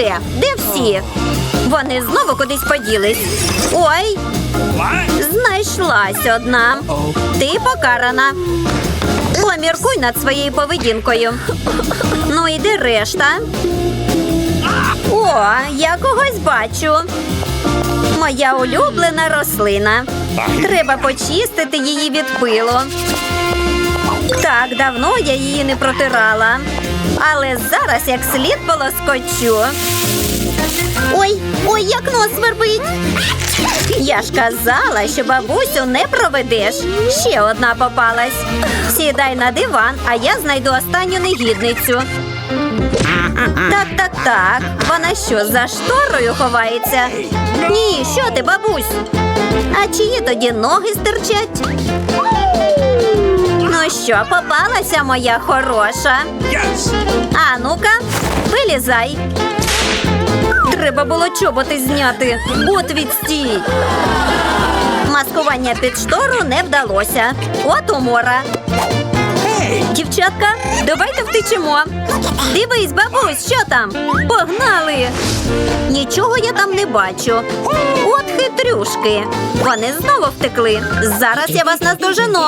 таке? Де всі? Вони знову кудись поділись. Ой, знайшлась одна. Ти покарана. Поміркуй над своєю поведінкою. Ну і де решта? О, я когось бачу. Моя улюблена рослина. Треба почистити її від пилу. Так, давно я її не протирала. Але зараз як слід полоскочу. Ой, ой, як нос свербить. Я ж казала, що бабусю не проведеш. Ще одна попалась. Сідай на диван, а я знайду останню негідницю. Так, так, так. Вона що, за шторою ховається? Ні, що ти, бабусь? А чиї тоді ноги стирчать? Що, попалася моя хороша? Yes! А ну-ка, вилізай. Треба було чоботи зняти. От відстій. Маскування під штору не вдалося. От умора. Дівчатка, давайте втечемо. Дивись, бабусь, що там? Погнали. Нічого я там не бачу. От хитрюшки. Вони знову втекли. Зараз я вас наздожену.